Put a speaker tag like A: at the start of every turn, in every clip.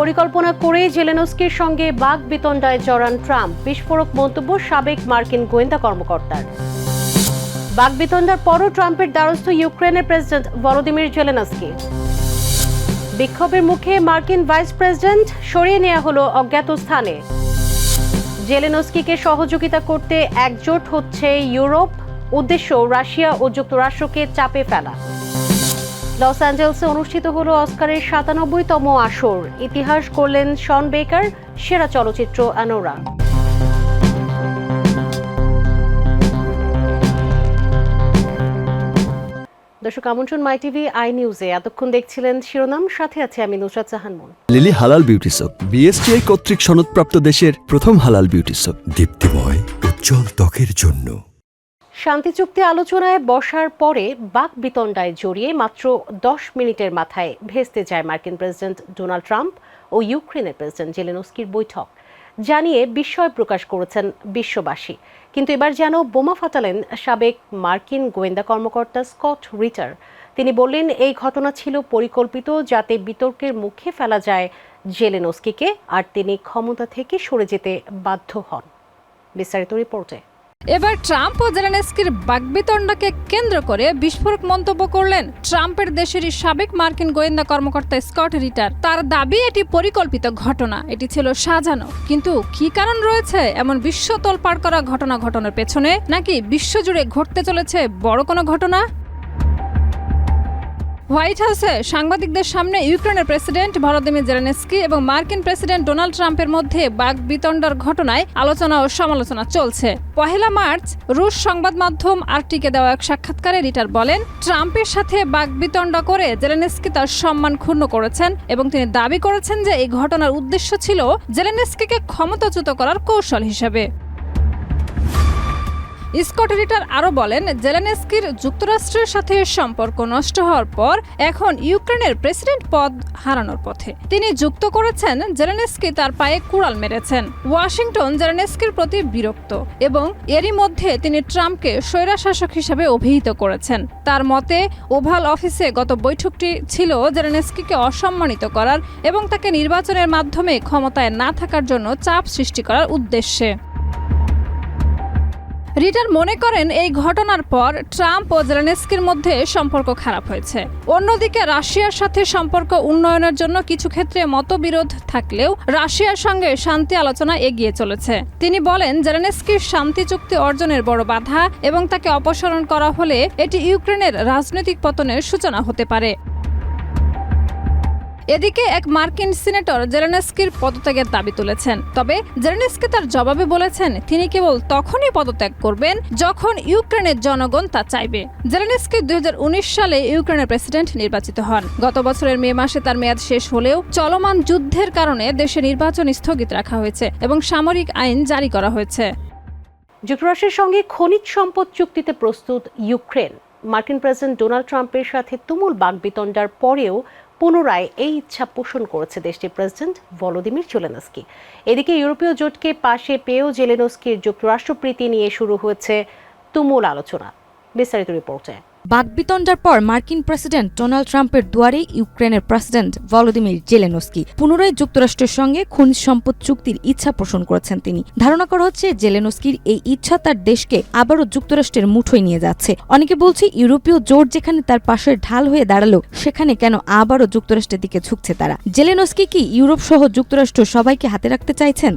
A: পরিকল্পনা করেই জেলেনস্কির সঙ্গে বাঘ বিতণ্ডায় জড়ান ট্রাম্প বিস্ফোরক মন্তব্য সাবেক মার্কিন গোয়েন্দা কর্মকর্তার বাঘ বিতণ্ডার পরও ট্রাম্পের দ্বারস্থ ইউক্রেনের প্রেসিডেন্ট ভলোদিমির জেলেনস্কি বিক্ষোভের মুখে মার্কিন ভাইস প্রেসিডেন্ট সরিয়ে নেওয়া হল অজ্ঞাত স্থানে জেলেনস্কিকে সহযোগিতা করতে একজোট হচ্ছে ইউরোপ উদ্দেশ্য রাশিয়া ও যুক্তরাষ্ট্রকে চাপে ফেলা লস অ্যাঞ্জেলসে অনুষ্ঠিত হল অস্কারের সাতানব্বইতম আসর ইতিহাস করলেন শন বেকার সেরা চলচ্চিত্র অ্যানোরা
B: দর্শক আমন্ত্রণ মাই টিভি আই নিউজে এতক্ষণ দেখছিলেন শিরোনাম সাথে আছে আমি নুসরাত জাহান মন
C: লিলি হালাল বিউটি সোপ বিএসটিআই কর্তৃক সনদপ্রাপ্ত দেশের প্রথম হালাল বিউটি সোপ দীপ্তিময় উজ্জ্বল
D: ত্বকের জন্য শান্তি চুক্তি আলোচনায় বসার পরে বাক বিতণ্ডায় জড়িয়ে মাত্র দশ মিনিটের মাথায় ভেস্তে যায় মার্কিন প্রেসিডেন্ট ডোনাল্ড ট্রাম্প ও ইউক্রেনের প্রেসিডেন্ট জেলেনস্কির বৈঠক জানিয়ে বিস্ময় প্রকাশ করেছেন বিশ্ববাসী কিন্তু এবার যেন বোমা ফাটালেন সাবেক মার্কিন গোয়েন্দা কর্মকর্তা স্কট রিটার তিনি বললেন এই ঘটনা ছিল পরিকল্পিত যাতে বিতর্কের মুখে ফেলা যায় জেলেনস্কিকে আর তিনি ক্ষমতা থেকে সরে যেতে বাধ্য হন বিস্তারিত রিপোর্টে
E: এবার ট্রাম্প ও জেলেনস্কির বাগবিতণ্ডাকে কেন্দ্র করে বিস্ফোরক মন্তব্য করলেন ট্রাম্পের দেশেরই সাবেক মার্কিন গোয়েন্দা কর্মকর্তা স্কট রিটার তার দাবি এটি পরিকল্পিত ঘটনা এটি ছিল সাজানো কিন্তু কি কারণ রয়েছে এমন বিশ্ব তোলপাড় করা ঘটনা ঘটনার পেছনে নাকি বিশ্বজুড়ে ঘটতে চলেছে বড় কোনো ঘটনা হোয়াইট হাউসে সাংবাদিকদের সামনে ইউক্রেনের প্রেসিডেন্ট ভলোদিমির জেলেনস্কি এবং মার্কিন প্রেসিডেন্ট ডোনাল্ড ট্রাম্পের মধ্যে বাঘ বিতণ্ডার ঘটনায় আলোচনা ও সমালোচনা চলছে পহেলা মার্চ রুশ সংবাদ মাধ্যম আরটিকে দেওয়া এক সাক্ষাৎকারে রিটার বলেন ট্রাম্পের সাথে বাঘ বিতণ্ড করে জেলেনস্কি তার সম্মান ক্ষুণ্ণ করেছেন এবং তিনি দাবি করেছেন যে এই ঘটনার উদ্দেশ্য ছিল জেলেনস্কিকে ক্ষমতাচ্যুত করার কৌশল হিসেবে স্কট রিটার আরও বলেন জেলেনস্কির যুক্তরাষ্ট্রের সাথে সম্পর্ক নষ্ট হওয়ার পর এখন ইউক্রেনের প্রেসিডেন্ট পদ হারানোর পথে তিনি যুক্ত করেছেন জেলেনস্কি তার পায়ে কুড়াল মেরেছেন ওয়াশিংটন জেলেনস্কির প্রতি বিরক্ত এবং এরই মধ্যে তিনি ট্রাম্পকে স্বৈরাশাসক হিসেবে অভিহিত করেছেন তার মতে ওভাল অফিসে গত বৈঠকটি ছিল জেলেনস্কিকে অসম্মানিত করার এবং তাকে নির্বাচনের মাধ্যমে ক্ষমতায় না থাকার জন্য চাপ সৃষ্টি করার উদ্দেশ্যে রিটার মনে করেন এই ঘটনার পর ট্রাম্প ও জেলেনস্কির মধ্যে সম্পর্ক খারাপ হয়েছে অন্যদিকে রাশিয়ার সাথে সম্পর্ক উন্নয়নের জন্য কিছু ক্ষেত্রে মতবিরোধ থাকলেও রাশিয়ার সঙ্গে শান্তি আলোচনা এগিয়ে চলেছে তিনি বলেন জেলেনস্কির শান্তি চুক্তি অর্জনের বড় বাধা এবং তাকে অপসারণ করা হলে এটি ইউক্রেনের রাজনৈতিক পতনের সূচনা হতে পারে এদিকে এক মার্কিন সিনেটর জেলেনস্কির পদত্যাগের দাবি তুলেছেন তবে জেলেনস্কি তার জবাবে বলেছেন তিনি কেবল তখনই পদত্যাগ করবেন যখন ইউক্রেনের জনগণ তা চাইবে জেলেনস্কি দুই সালে ইউক্রেনের প্রেসিডেন্ট নির্বাচিত হন গত বছরের মে মাসে তার মেয়াদ শেষ হলেও চলমান যুদ্ধের কারণে দেশে নির্বাচন স্থগিত রাখা হয়েছে এবং সামরিক আইন জারি করা হয়েছে
D: যুক্তরাষ্ট্রের সঙ্গে খনিজ সম্পদ চুক্তিতে প্রস্তুত ইউক্রেন মার্কিন প্রেসিডেন্ট ডোনাল্ড ট্রাম্পের সাথে তুমুল বাগবিতণ্ডার পরেও পুনরায় এই ইচ্ছা পোষণ করেছে দেশটির প্রেসিডেন্ট ভলোদিমির জেলেনস্কি এদিকে ইউরোপীয় জোটকে পাশে পেয়েও জেলেনস্কির যুক্তরাষ্ট্রপ্রীতি নিয়ে শুরু হয়েছে তুমুল আলোচনা বিস্তারিত রিপোর্টে
F: বাগবিতণ্ডার পর মার্কিন প্রেসিডেন্ট ডোনাল্ড ট্রাম্পের দুয়ারে ইউক্রেনের প্রেসিডেন্ট ভলোদিমির জেলেনস্কি পুনরায় যুক্তরাষ্ট্রের সঙ্গে খনিজ সম্পদ চুক্তির ইচ্ছা পোষণ করেছেন তিনি ধারণা করা হচ্ছে জেলেনস্কির এই ইচ্ছা তার দেশকে আবারও যুক্তরাষ্ট্রের মুঠোয় নিয়ে যাচ্ছে অনেকে বলছে ইউরোপীয় জোট যেখানে তার পাশের ঢাল হয়ে দাঁড়ালো সেখানে কেন আবারও যুক্তরাষ্ট্রের দিকে ঝুঁকছে তারা জেলেনস্কি কি ইউরোপ সহ যুক্তরাষ্ট্র সবাইকে হাতে রাখতে চাইছেন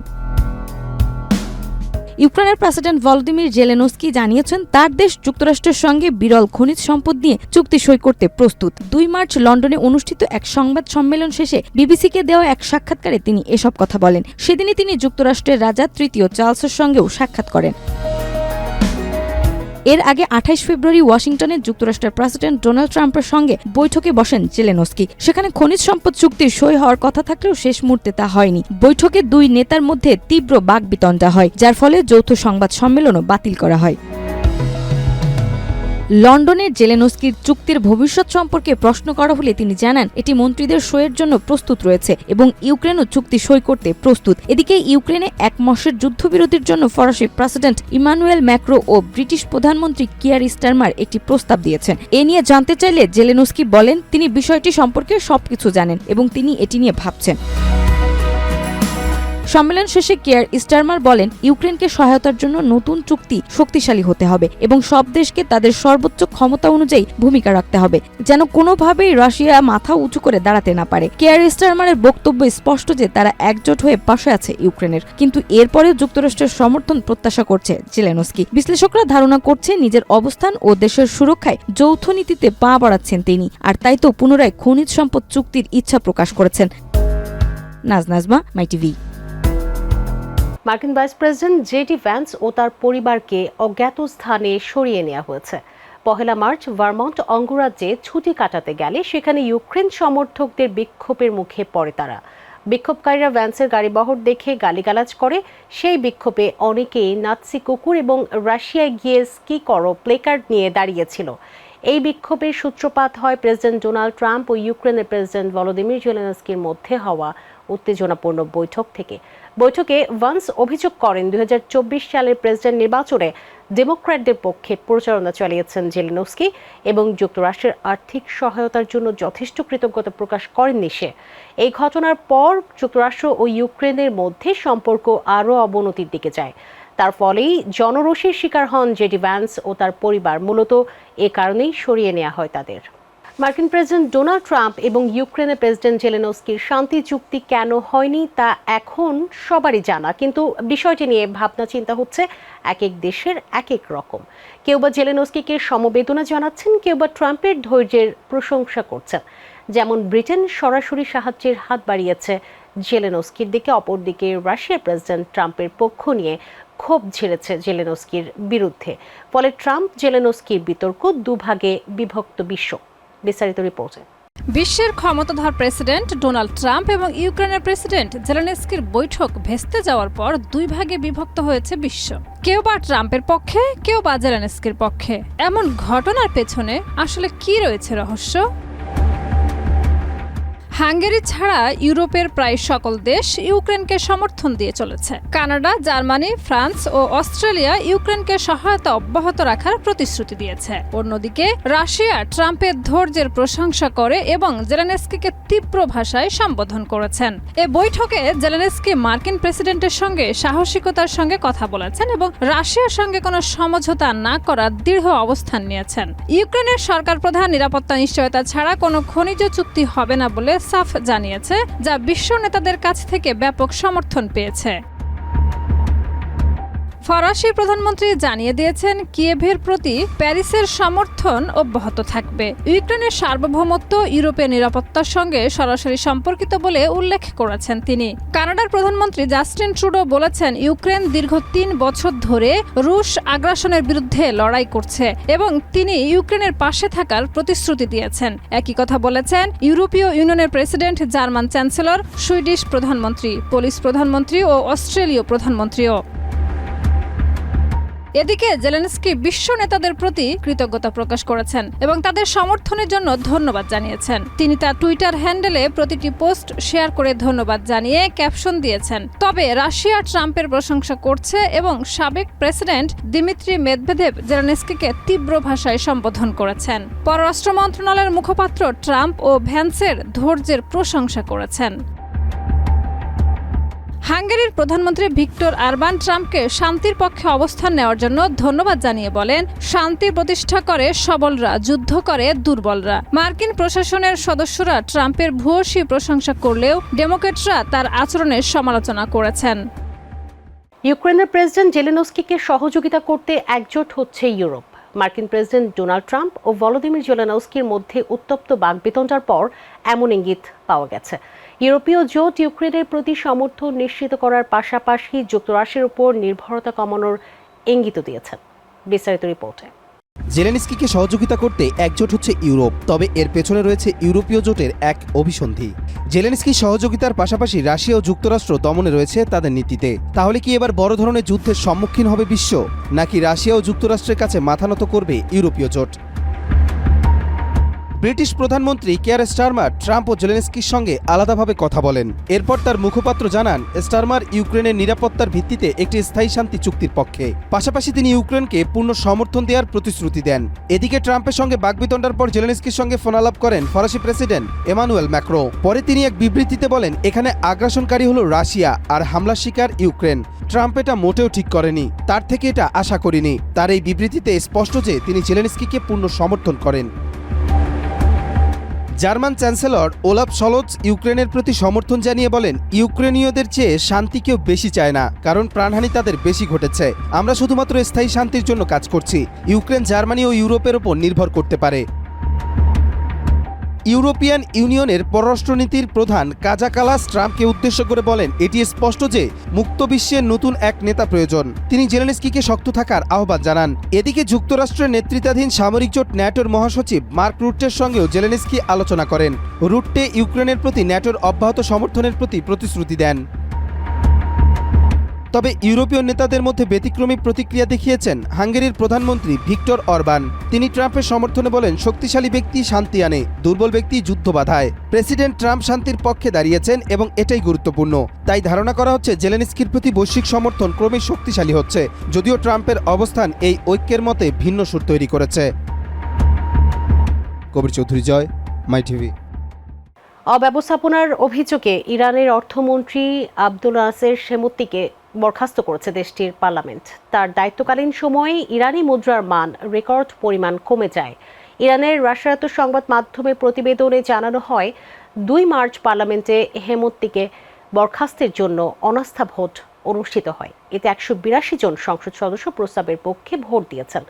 F: ইউক্রেনের প্রেসিডেন্ট ভলোদিমির জেলেনস্কি জানিয়েছেন তার দেশ যুক্তরাষ্ট্রের সঙ্গে বিরল খনিজ সম্পদ নিয়ে চুক্তি সই করতে প্রস্তুত দুই মার্চ লন্ডনে অনুষ্ঠিত এক সংবাদ সম্মেলন শেষে বিবিসিকে দেওয়া এক সাক্ষাৎকারে তিনি এসব কথা বলেন সেদিনই তিনি যুক্তরাষ্ট্রের রাজা তৃতীয় চার্লসের সঙ্গেও সাক্ষাৎ করেন এর আগে আঠাইশ ফেব্রুয়ারি ওয়াশিংটনে যুক্তরাষ্ট্রের প্রেসিডেন্ট ডোনাল্ড ট্রাম্পের সঙ্গে বৈঠকে বসেন জেলেনস্কি সেখানে খনিজ সম্পদ চুক্তির সই হওয়ার কথা থাকলেও শেষ মুহূর্তে তা হয়নি বৈঠকে দুই নেতার মধ্যে তীব্র বাক বিতণ্ডা হয় যার ফলে যৌথ সংবাদ সম্মেলনও বাতিল করা হয় লন্ডনের জেলেনস্কির চুক্তির ভবিষ্যৎ সম্পর্কে প্রশ্ন করা হলে তিনি জানান এটি মন্ত্রীদের সইয়ের জন্য প্রস্তুত রয়েছে এবং ইউক্রেনও চুক্তি সই করতে প্রস্তুত এদিকে ইউক্রেনে এক মাসের যুদ্ধবিরতির জন্য ফরাসি প্রেসিডেন্ট ইমানুয়েল ম্যাক্রো ও ব্রিটিশ প্রধানমন্ত্রী কিয়ার স্টারমার একটি প্রস্তাব দিয়েছেন এ নিয়ে জানতে চাইলে জেলেনস্কি বলেন তিনি বিষয়টি সম্পর্কে সবকিছু জানেন এবং তিনি এটি নিয়ে ভাবছেন সম্মেলন শেষে কেয়ার স্টারমার বলেন ইউক্রেনকে সহায়তার জন্য নতুন চুক্তি শক্তিশালী হতে হবে এবং সব দেশকে তাদের সর্বোচ্চ ক্ষমতা অনুযায়ী ভূমিকা রাখতে হবে যেন কোনোভাবেই রাশিয়া মাথা উঁচু করে দাঁড়াতে না পারে কেয়ার স্টারমারের বক্তব্য স্পষ্ট যে তারা একজোট হয়ে পাশে আছে ইউক্রেনের কিন্তু এরপরে যুক্তরাষ্ট্রের সমর্থন প্রত্যাশা করছে জেলেনস্কি বিশ্লেষকরা ধারণা করছে নিজের অবস্থান ও দেশের সুরক্ষায় যৌথ নীতিতে পা বাড়াচ্ছেন তিনি আর তাই তো পুনরায় খনিজ সম্পদ চুক্তির ইচ্ছা প্রকাশ করেছেন নাজনাজমা মাই টিভি
D: মার্কিন ভাইস প্রেসিডেন্ট জেডি ভ্যান্স ও তার পরিবারকে অজ্ঞাত স্থানে সরিয়ে নেওয়া হয়েছে পহেলা মার্চ ভার্মন্ট অঙ্গরাজ্যে ছুটি কাটাতে গেলে সেখানে ইউক্রেন সমর্থকদের বিক্ষোভের মুখে পড়ে তারা বিক্ষোভকারীরা ভ্যান্সের গাড়িবহর দেখে গালিগালাজ করে সেই বিক্ষোভে অনেকেই নাৎসি কুকুর এবং রাশিয়ায় গিয়ে স্কি করো প্লেকার্ড নিয়ে দাঁড়িয়েছিল এই বিক্ষোভের সূত্রপাত হয় প্রেসিডেন্ট ডোনাল্ড ট্রাম্প ও ইউক্রেনের প্রেসিডেন্ট ভলোদিমির জেলেনস্কির মধ্যে হওয়া উত্তেজনাপূর্ণ বৈঠক থেকে বৈঠকে ভান্স অভিযোগ করেন দুই সালের প্রেসিডেন্ট নির্বাচনে ডেমোক্র্যাটদের পক্ষে প্রচারণা চালিয়েছেন জেলিনস্কি এবং যুক্তরাষ্ট্রের আর্থিক সহায়তার জন্য যথেষ্ট কৃতজ্ঞতা প্রকাশ করেননি সে এই ঘটনার পর যুক্তরাষ্ট্র ও ইউক্রেনের মধ্যে সম্পর্ক আরও অবনতির দিকে যায় তার ফলেই জনরোষের শিকার হন জেডি ভ্যান্স ও তার পরিবার মূলত এ কারণেই সরিয়ে নেওয়া হয় তাদের মার্কিন প্রেসিডেন্ট ডোনাল্ড ট্রাম্প এবং ইউক্রেনের প্রেসিডেন্ট জেলেনস্কির শান্তি চুক্তি কেন হয়নি তা এখন সবারই জানা কিন্তু বিষয়টি নিয়ে ভাবনা চিন্তা হচ্ছে এক এক দেশের এক এক রকম কেউ বা জেলেনস্কিকে সমবেদনা জানাচ্ছেন কেউ বা ট্রাম্পের ধৈর্যের প্রশংসা করছেন যেমন ব্রিটেন সরাসরি সাহায্যের হাত বাড়িয়েছে জেলেনস্কির দিকে অপরদিকে রাশিয়ার প্রেসিডেন্ট ট্রাম্পের পক্ষ নিয়ে ক্ষোভ ঝেড়েছে জেলেনস্কির বিরুদ্ধে ফলে ট্রাম্প জেলেনস্কির বিতর্ক দুভাগে বিভক্ত বিশ্ব বিস্তারিত রিপোর্টে
E: বিশ্বের ক্ষমতাধর প্রেসিডেন্ট ডোনাল্ড ট্রাম্প এবং ইউক্রেনের প্রেসিডেন্ট জেলেনস্কির বৈঠক ভেস্তে যাওয়ার পর দুই ভাগে বিভক্ত হয়েছে বিশ্ব কেউ বা ট্রাম্পের পক্ষে কেউ বা জেলেনস্কির পক্ষে এমন ঘটনার পেছনে আসলে কি রয়েছে রহস্য হাঙ্গেরি ছাড়া ইউরোপের প্রায় সকল দেশ ইউক্রেনকে সমর্থন দিয়ে চলেছে কানাডা জার্মানি ফ্রান্স ও অস্ট্রেলিয়া ইউক্রেনকে সহায়তা অব্যাহত রাখার প্রতিশ্রুতি দিয়েছে অন্যদিকে রাশিয়া ট্রাম্পের ধৈর্যের প্রশংসা করে এবং জেলেনেস্কিকে তীব্র ভাষায় সম্বোধন করেছেন এ বৈঠকে জেলেনেস্কি মার্কিন প্রেসিডেন্টের সঙ্গে সাহসিকতার সঙ্গে কথা বলেছেন এবং রাশিয়ার সঙ্গে কোনো সমঝোতা না করার দৃঢ় অবস্থান নিয়েছেন ইউক্রেনের সরকার প্রধান নিরাপত্তা নিশ্চয়তা ছাড়া কোনো খনিজ চুক্তি হবে না বলে সাফ জানিয়েছে যা বিশ্ব নেতাদের কাছ থেকে ব্যাপক সমর্থন পেয়েছে ফরাসি প্রধানমন্ত্রী জানিয়ে দিয়েছেন কিয়েভের প্রতি প্যারিসের সমর্থন অব্যাহত থাকবে ইউক্রেনের সার্বভৌমত্ব ইউরোপের নিরাপত্তার সঙ্গে সরাসরি সম্পর্কিত বলে উল্লেখ করেছেন তিনি কানাডার প্রধানমন্ত্রী জাস্টিন ট্রুডো বলেছেন ইউক্রেন দীর্ঘ তিন বছর ধরে রুশ আগ্রাসনের বিরুদ্ধে লড়াই করছে এবং তিনি ইউক্রেনের পাশে থাকার প্রতিশ্রুতি দিয়েছেন একই কথা বলেছেন ইউরোপীয় ইউনিয়নের প্রেসিডেন্ট জার্মান চ্যান্সেলর সুইডিশ প্রধানমন্ত্রী পোলিশ প্রধানমন্ত্রী ও অস্ট্রেলীয় প্রধানমন্ত্রীও এদিকে জেলেনস্কি বিশ্ব নেতাদের প্রতি কৃতজ্ঞতা প্রকাশ করেছেন এবং তাদের সমর্থনের জন্য ধন্যবাদ জানিয়েছেন তিনি তার টুইটার হ্যান্ডেলে প্রতিটি পোস্ট শেয়ার করে ধন্যবাদ জানিয়ে ক্যাপশন দিয়েছেন তবে রাশিয়া ট্রাম্পের প্রশংসা করছে এবং সাবেক প্রেসিডেন্ট দিমিত্রি মেদভেদেব জেলেনস্কিকে তীব্র ভাষায় সম্বোধন করেছেন পররাষ্ট্র মন্ত্রণালয়ের মুখপাত্র ট্রাম্প ও ভ্যান্সের ধৈর্যের প্রশংসা করেছেন হাঙ্গেরির প্রধানমন্ত্রী ভিক্টর আরবান ট্রাম্পকে শান্তির পক্ষে অবস্থান নেওয়ার জন্য ধন্যবাদ জানিয়ে বলেন শান্তি প্রতিষ্ঠা করে সবলরা যুদ্ধ করে দুর্বলরা মার্কিন প্রশাসনের সদস্যরা ট্রাম্পের ভূয়সী প্রশংসা করলেও ডেমোক্রেটরা তার আচরণের সমালোচনা করেছেন
D: ইউক্রেনের প্রেসিডেন্ট জেলেনস্কিকে সহযোগিতা করতে একজোট হচ্ছে ইউরোপ মার্কিন প্রেসিডেন্ট ডোনাল্ড ট্রাম্প ও ভলোদিমির জেলেনস্কির মধ্যে উত্তপ্ত বাগবিতণ্ডার পর এমন ইঙ্গিত পাওয়া গেছে ইউরোপীয় জোট ইউক্রেনের প্রতি সমর্থন নিশ্চিত করার পাশাপাশি যুক্তরাষ্ট্রের উপর নির্ভরতা কমানোর ইঙ্গিত দিয়েছেন বিস্তারিত রিপোর্টে
G: জেলেনিস্কিকে সহযোগিতা করতে একজোট হচ্ছে ইউরোপ তবে এর পেছনে রয়েছে ইউরোপীয় জোটের এক অভিসন্ধি জেলেনিস্কির সহযোগিতার পাশাপাশি রাশিয়া ও যুক্তরাষ্ট্র দমনে রয়েছে তাদের নীতিতে তাহলে কি এবার বড় ধরনের যুদ্ধের সম্মুখীন হবে বিশ্ব নাকি রাশিয়া ও যুক্তরাষ্ট্রের কাছে মাথা নত করবে ইউরোপীয় জোট ব্রিটিশ প্রধানমন্ত্রী কেয়ার স্টারমার ট্রাম্প ও জেলেনস্কির সঙ্গে আলাদাভাবে কথা বলেন এরপর তার মুখপাত্র জানান স্টারমার ইউক্রেনের নিরাপত্তার ভিত্তিতে একটি স্থায়ী শান্তি চুক্তির পক্ষে পাশাপাশি তিনি ইউক্রেনকে পূর্ণ সমর্থন দেওয়ার প্রতিশ্রুতি দেন এদিকে ট্রাম্পের সঙ্গে বাগবিতণ্ডার পর জেলেনস্কির সঙ্গে ফোনালাপ করেন ফরাসি প্রেসিডেন্ট এমানুয়েল ম্যাক্রো পরে তিনি এক বিবৃতিতে বলেন এখানে আগ্রাসনকারী হল রাশিয়া আর হামলা শিকার ইউক্রেন ট্রাম্প এটা মোটেও ঠিক করেনি তার থেকে এটা আশা করিনি তার এই বিবৃতিতে স্পষ্ট যে তিনি জেলেনস্কিকে পূর্ণ সমর্থন করেন জার্মান চ্যান্সেলর ওলাপ সলোচ ইউক্রেনের প্রতি সমর্থন জানিয়ে বলেন ইউক্রেনীয়দের চেয়ে শান্তি কেউ বেশি চায় না কারণ প্রাণহানি তাদের বেশি ঘটেছে আমরা শুধুমাত্র স্থায়ী শান্তির জন্য কাজ করছি ইউক্রেন জার্মানি ও ইউরোপের ওপর নির্ভর করতে পারে ইউরোপিয়ান ইউনিয়নের পররাষ্ট্রনীতির প্রধান কাজাকালাস ট্রাম্পকে উদ্দেশ্য করে বলেন এটি স্পষ্ট যে মুক্ত বিশ্বের নতুন এক নেতা প্রয়োজন তিনি জেলেনস্কিকে শক্ত থাকার আহ্বান জানান এদিকে যুক্তরাষ্ট্রের নেতৃত্বাধীন সামরিক জোট ন্যাটোর মহাসচিব মার্ক রুটের সঙ্গেও জেলেনস্কি আলোচনা করেন রুটে ইউক্রেনের প্রতি ন্যাটোর অব্যাহত সমর্থনের প্রতি প্রতিশ্রুতি দেন তবে ইউরোপীয় নেতাদের মধ্যে ব্যতিক্রমী প্রতিক্রিয়া দেখিয়েছেন হাঙ্গেরির প্রধানমন্ত্রী ভিক্টর অরবান তিনি ট্রাম্পের সমর্থনে বলেন শক্তিশালী ব্যক্তি শান্তি আনে দুর্বল ব্যক্তি যুদ্ধ বাধায় প্রেসিডেন্ট ট্রাম্প শান্তির পক্ষে দাঁড়িয়েছেন এবং এটাই গুরুত্বপূর্ণ তাই ধারণা করা হচ্ছে জেলেনস্কির প্রতি বৈশ্বিক সমর্থন ক্রমেই শক্তিশালী হচ্ছে যদিও ট্রাম্পের অবস্থান এই ঐক্যের মতে ভিন্ন সুর তৈরি করেছে কবির চৌধুরী জয় মাই টিভি
D: অব্যবস্থাপনার অভিযোগে ইরানের অর্থমন্ত্রী আব্দুল নাসের সেমুত্তিকে বরখাস্ত করেছে দেশটির পার্লামেন্ট তার দায়িত্বকালীন সময়ে ইরানি মুদ্রার মান রেকর্ড পরিমাণ কমে যায় ইরানের রাষ্ট্রায়ত্ত সংবাদ মাধ্যমে প্রতিবেদনে জানানো হয় দুই মার্চ পার্লামেন্টে হেমত্তিকে বরখাস্তের জন্য অনাস্থা ভোট অনুষ্ঠিত হয় এতে একশো বিরাশি জন সংসদ সদস্য প্রস্তাবের পক্ষে ভোট দিয়েছেন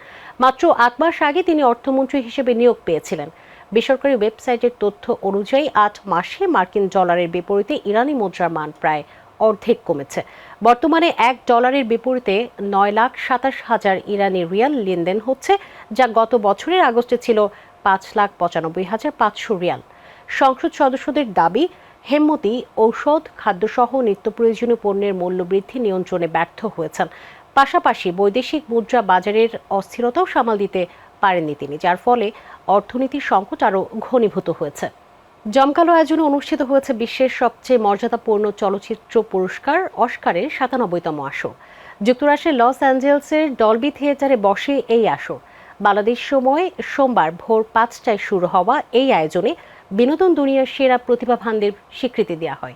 D: মাত্র আট মাস আগে তিনি অর্থমন্ত্রী হিসেবে নিয়োগ পেয়েছিলেন বেসরকারি ওয়েবসাইটের তথ্য অনুযায়ী আট মাসে মার্কিন ডলারের বিপরীতে ইরানি মুদ্রার মান প্রায় অর্ধেক কমেছে বর্তমানে এক ডলারের বিপরীতে নয় লাখ সাতাশ হাজার ইরানি রিয়াল লেনদেন হচ্ছে যা গত বছরের আগস্টে ছিল পাঁচ লাখ পঁচানব্বই হাজার পাঁচশো রিয়াল সংসদ সদস্যদের দাবি হেমতি ঔষধ খাদ্যসহ নিত্য প্রয়োজনীয় পণ্যের মূল্যবৃদ্ধি নিয়ন্ত্রণে ব্যর্থ হয়েছেন পাশাপাশি বৈদেশিক মুদ্রা বাজারের অস্থিরতাও সামাল দিতে পারেননি তিনি যার ফলে অর্থনীতির সংকট আরও ঘনীভূত হয়েছে জমকালো আয়োজনে অনুষ্ঠিত হয়েছে বিশ্বের সবচেয়ে মর্যাদাপূর্ণ চলচ্চিত্র পুরস্কার অস্কারের সাতানব্বইতম আসর যুক্তরাষ্ট্রের লস অ্যাঞ্জেলসের ডলবি থিয়েটারে বসে এই আসর বাংলাদেশ সময় সোমবার ভোর পাঁচটায় শুরু হওয়া এই আয়োজনে বিনোদন দুনিয়ার সেরা প্রতিভাবানদের স্বীকৃতি দেওয়া হয়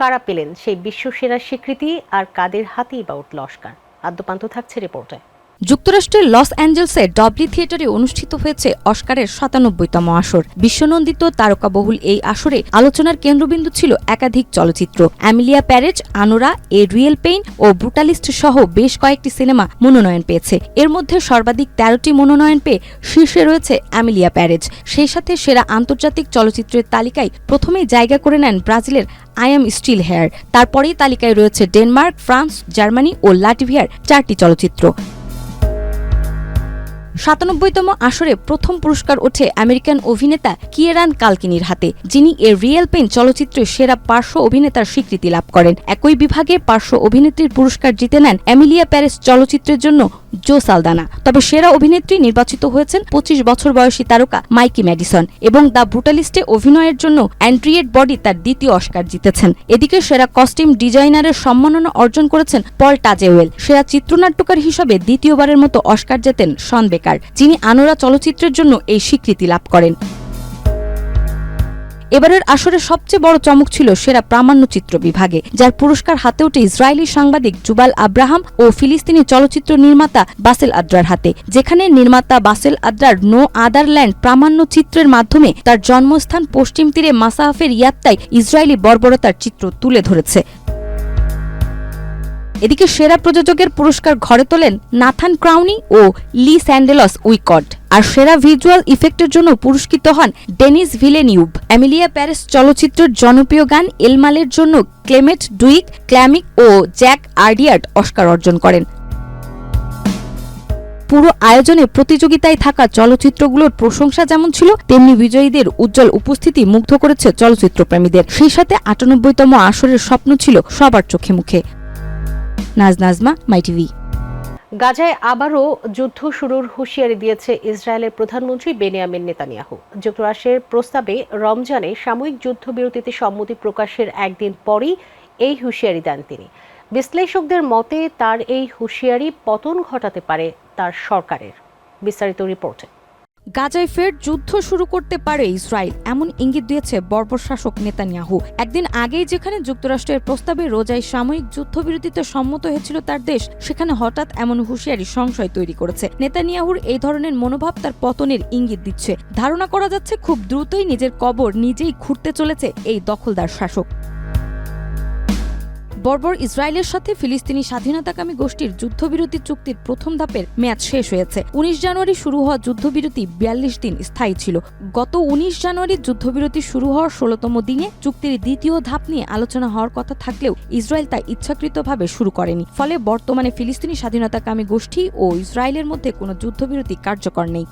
D: কারা পেলেন সেই বিশ্ব সেরা স্বীকৃতি আর কাদের হাতেই বা উঠল অস্কার আদ্যপান্ত থাকছে রিপোর্টে
E: যুক্তরাষ্ট্রের লস অ্যাঞ্জেলসে ডবলি থিয়েটারে অনুষ্ঠিত হয়েছে অস্কারের সাতানব্বইতম আসর বিশ্বনন্দিত তারকাবহুল এই আসরে আলোচনার কেন্দ্রবিন্দু ছিল একাধিক চলচ্চিত্র Emilia Perez Anora A Real Pain ও ব্রুটালিস্ট সহ বেশ কয়েকটি সিনেমা মনোনয়ন পেয়েছে এর মধ্যে সর্বাধিক তেরোটি মনোনয়ন পেয়ে শীর্ষে রয়েছে অ্যামিলিয়া প্যারেজ সেই সাথে সেরা আন্তর্জাতিক চলচ্চিত্রের তালিকায় প্রথমেই জায়গা করে নেন ব্রাজিলের আই এম স্টিল হেয়ার তারপরেই তালিকায় রয়েছে ডেনমার্ক ফ্রান্স জার্মানি ও লাটভিয়ার চারটি চলচ্চিত্র সাতানব্বইতম আসরে প্রথম পুরস্কার ওঠে আমেরিকান অভিনেতা কিয়েরান কালকিনির হাতে যিনি এ রিয়েল পেন চলচ্চিত্রে সেরা পার্শ্ব অভিনেতার স্বীকৃতি লাভ করেন একই বিভাগে পার্শ্ব অভিনেত্রীর পুরস্কার জিতে নেন অ্যামিলিয়া প্যারিস চলচ্চিত্রের জন্য জো সালদানা তবে সেরা অভিনেত্রী নির্বাচিত হয়েছেন পঁচিশ বছর বয়সী তারকা মাইকি ম্যাডিসন এবং দ্য ব্রুটালিস্টে অভিনয়ের জন্য অ্যান্ড্রিয়েট বডি তার দ্বিতীয় অস্কার জিতেছেন এদিকে সেরা কস্টিউম ডিজাইনারের সম্মাননা অর্জন করেছেন পল টাজেওয়েল সেরা চিত্রনাট্যকার হিসেবে দ্বিতীয়বারের মতো অস্কার জেতেন সন বেকার পুরস্কার যিনি আনোরা চলচ্চিত্রের জন্য এই স্বীকৃতি লাভ করেন এবারের আসরে সবচেয়ে বড় চমক ছিল সেরা প্রামাণ্যচিত্র বিভাগে যার পুরস্কার হাতে ওঠে ইসরায়েলি সাংবাদিক জুবাল আব্রাহাম ও ফিলিস্তিনি চলচ্চিত্র নির্মাতা বাসেল আদ্রার হাতে যেখানে নির্মাতা বাসেল আদ্রার নো আদারল্যান্ড প্রামাণ্যচিত্রের মাধ্যমে তার জন্মস্থান পশ্চিম তীরে মাসাহাফের ইয়াত্তায় ইসরায়েলি বর্বরতার চিত্র তুলে ধরেছে এদিকে সেরা প্রযোজকের পুরস্কার ঘরে তোলেন নাথান ক্রাউনি ও লি স্যান্ডেলস উইকট আর সেরা ভিজুয়াল ইফেক্টের জন্য পুরস্কৃত হন ডেনিস ভিলেনিউব অ্যামিলিয়া প্যারিস চলচ্চিত্রের জনপ্রিয় গান এলমালের জন্য ক্লেমেট ডুইক ক্ল্যামিক ও জ্যাক আর্ডিয়ার্ট অস্কার অর্জন করেন পুরো আয়োজনে প্রতিযোগিতায় থাকা চলচ্চিত্রগুলোর প্রশংসা যেমন ছিল তেমনি বিজয়ীদের উজ্জ্বল উপস্থিতি মুগ্ধ করেছে চলচ্চিত্রপ্রেমীদের সেই সাথে আটানব্বইতম আসরের স্বপ্ন ছিল সবার চোখে মুখে নাজ নাজমা মাই টিভি
D: গাজায় আবারও যুদ্ধ শুরুর হুঁশিয়ারি দিয়েছে ইসরায়েলের প্রধানমন্ত্রী বেনিয়ামিন নেতানিয়াহু যুক্তরাষ্ট্রের প্রস্তাবে রমজানে সাময়িক যুদ্ধবিরতিতে সম্মতি প্রকাশের একদিন পরই এই হুঁশিয়ারি দেন তিনি বিশ্লেষকদের মতে তার এই হুঁশিয়ারি পতন ঘটাতে পারে তার সরকারের বিস্তারিত রিপোর্টে
E: গাজায় ফের যুদ্ধ শুরু করতে পারে ইসরায়েল এমন ইঙ্গিত দিয়েছে বর্বর শাসক নেতানিয়াহু একদিন আগেই যেখানে যুক্তরাষ্ট্রের প্রস্তাবে রোজায় সাময়িক যুদ্ধবিরতিতে সম্মত হয়েছিল তার দেশ সেখানে হঠাৎ এমন হুঁশিয়ারি সংশয় তৈরি করেছে নেতানিয়াহুর এই ধরনের মনোভাব তার পতনের ইঙ্গিত দিচ্ছে ধারণা করা যাচ্ছে খুব দ্রুতই নিজের কবর নিজেই ঘুরতে চলেছে এই দখলদার শাসক বর্বর ইসরায়েলের সাথে ফিলিস্তিনি স্বাধীনতাকামী গোষ্ঠীর যুদ্ধবিরতি চুক্তির প্রথম ধাপের মেয়াদ শেষ হয়েছে উনিশ জানুয়ারি শুরু হওয়া যুদ্ধবিরতি বিয়াল্লিশ দিন স্থায়ী ছিল গত উনিশ জানুয়ারি যুদ্ধবিরতি শুরু হওয়ার ষোলতম দিনে চুক্তির দ্বিতীয় ধাপ নিয়ে আলোচনা হওয়ার কথা থাকলেও ইসরায়েল তা ইচ্ছাকৃতভাবে শুরু করেনি ফলে বর্তমানে ফিলিস্তিনি স্বাধীনতাকামী গোষ্ঠী ও ইসরায়েলের মধ্যে কোনো যুদ্ধবিরতি কার্যকর নেই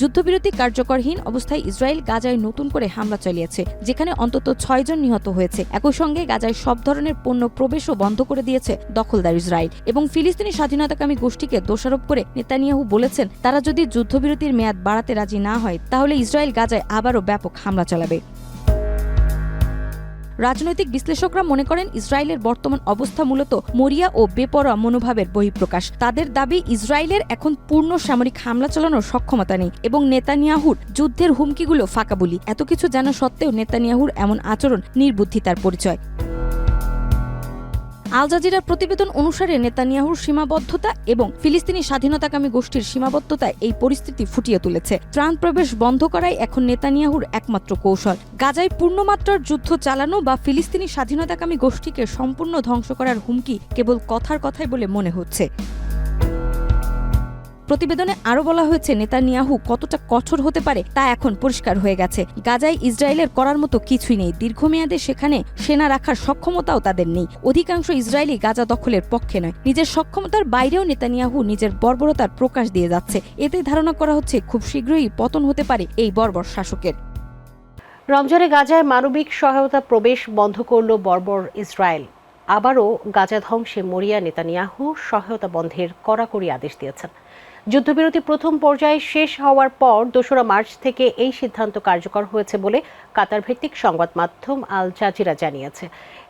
E: যুদ্ধবিরতি কার্যকরহীন অবস্থায় ইসরায়েল গাজায় নতুন করে হামলা চালিয়েছে যেখানে অন্তত ছয়জন নিহত হয়েছে একই সঙ্গে গাজায় সব ধরনের পণ্য প্রবেশও বন্ধ করে দিয়েছে দখলদার ইসরায়েল এবং ফিলিস্তিনি স্বাধীনতাকামী গোষ্ঠীকে দোষারোপ করে নেতানিয়াহু বলেছেন তারা যদি যুদ্ধবিরতির মেয়াদ বাড়াতে রাজি না হয় তাহলে ইসরায়েল গাজায় আবারও ব্যাপক হামলা চালাবে রাজনৈতিক বিশ্লেষকরা মনে করেন ইসরায়েলের বর্তমান অবস্থা মূলত মরিয়া ও বেপরোয়া মনোভাবের বহিঃপ্রকাশ তাদের দাবি ইসরায়েলের এখন পূর্ণ সামরিক হামলা চালানোর সক্ষমতা নেই এবং নেতানিয়াহুর যুদ্ধের হুমকিগুলো ফাঁকা বলি এত কিছু জানা সত্ত্বেও নেতানিয়াহুর এমন আচরণ নির্বুদ্ধিতার পরিচয় আল জাজিরার প্রতিবেদন অনুসারে নেতানিয়াহুর সীমাবদ্ধতা এবং ফিলিস্তিনি স্বাধীনতাকামী গোষ্ঠীর সীমাবদ্ধতা এই পরিস্থিতি ফুটিয়ে তুলেছে ত্রাণ প্রবেশ বন্ধ করাই এখন নেতানিয়াহুর একমাত্র কৌশল গাজায় পূর্ণমাত্রার যুদ্ধ চালানো বা ফিলিস্তিনি স্বাধীনতাকামী গোষ্ঠীকে সম্পূর্ণ ধ্বংস করার হুমকি কেবল কথার কথাই বলে মনে হচ্ছে প্রতিবেদনে আরও বলা হয়েছে নেতানিয়াহু কতটা কঠোর হতে পারে তা এখন পরিষ্কার হয়ে গেছে গাজায় ইসরায়েলের করার মতো কিছুই নেই দীর্ঘমেয়াদে সেখানে সেনা রাখার সক্ষমতাও তাদের নেই অধিকাংশ ইসরায়েলি গাজা দখলের পক্ষে নয় নিজের সক্ষমতার বাইরেও নেতানিয়াহু নিজের বর্বরতার প্রকাশ দিয়ে যাচ্ছে এতে ধারণা করা হচ্ছে খুব শীঘ্রই পতন হতে পারে এই বর্বর শাসকের
D: রমজানে গাজায় মানবিক সহায়তা প্রবেশ বন্ধ করল বর্বর ইসরায়েল আবারও গাজা ধ্বংসে মরিয়া নেতানিয়াহু সহায়তা বন্ধের কড়াকড়ি আদেশ দিয়েছেন যুদ্ধবিরতি প্রথম পর্যায়ে শেষ হওয়ার পর দোসরা মার্চ থেকে এই সিদ্ধান্ত কার্যকর হয়েছে বলে কাতার ভিত্তিক সংবাদ মাধ্যম আল জাজিরা জানিয়েছে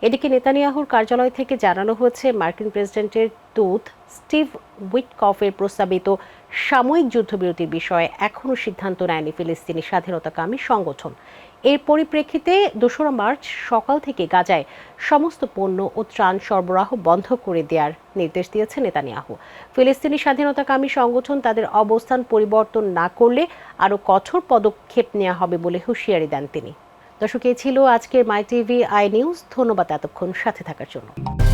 D: এদিকে নেতানিয়াহুর কার্যালয় থেকে জানানো হয়েছে মার্কিন প্রেসিডেন্টের দূত স্টিভ উইটকফের প্রস্তাবিত সাময়িক যুদ্ধবিরতির বিষয়ে এখনও সিদ্ধান্ত নেয়নি ফিলিস্তিনি স্বাধীনতাকামী সংগঠন এর পরিপ্রেক্ষিতে দোসরা মার্চ সকাল থেকে গাজায় সমস্ত পণ্য ও ত্রাণ সরবরাহ বন্ধ করে দেওয়ার নির্দেশ দিয়েছে নেতানিয়াহু ফিলিস্তিনি স্বাধীনতাকামী সংগঠন তাদের অবস্থান পরিবর্তন না করলে আরও কঠোর পদক্ষেপ নেওয়া হবে বলে হুঁশিয়ারি দেন তিনি দর্শক এই ছিল আজকের মাই টিভি আই নিউজ ধন্যবাদ এতক্ষণ সাথে থাকার জন্য